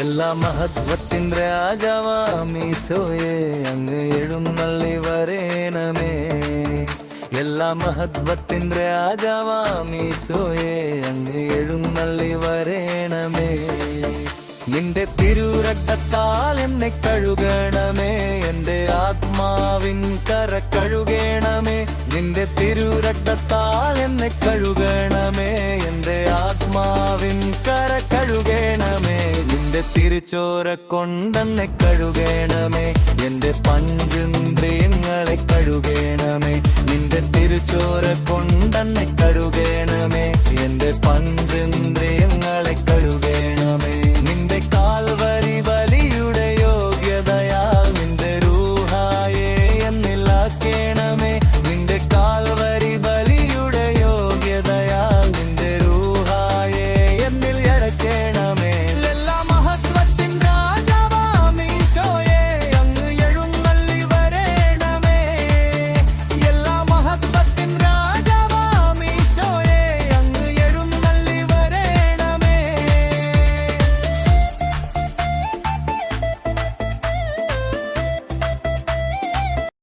എല്ലാ മഹത്വത്തിൻ രാജവാമീശോയെ അങ്ങ് എഴുന്നള്ളി വരേണമേ. എല്ലാ മഹത്വത്തിൻ രാജവാമീശോയെ അങ്ങ് എഴുന്നള്ളി വരേണമേ. നിന്റെ തിരുരക്തത്താൽ എന്നെ കഴുകണമേ എന്റെ ആത്മാവിൻ കര കഴുകേണമേ. നിന്റെ തിരുരക്തത്താൽ എന്നെ കഴുകണമേ തിരുച്ചോര കൊണ്ടെന്നെ കഴുകേണമേ. എന്റെ പഞ്ചന്ദ്രിയങ്ങളെ കഴുകേണമേ. നിന്റെ തിരിച്ചോര കൊണ്ടെന്നെ കഴുകണമേ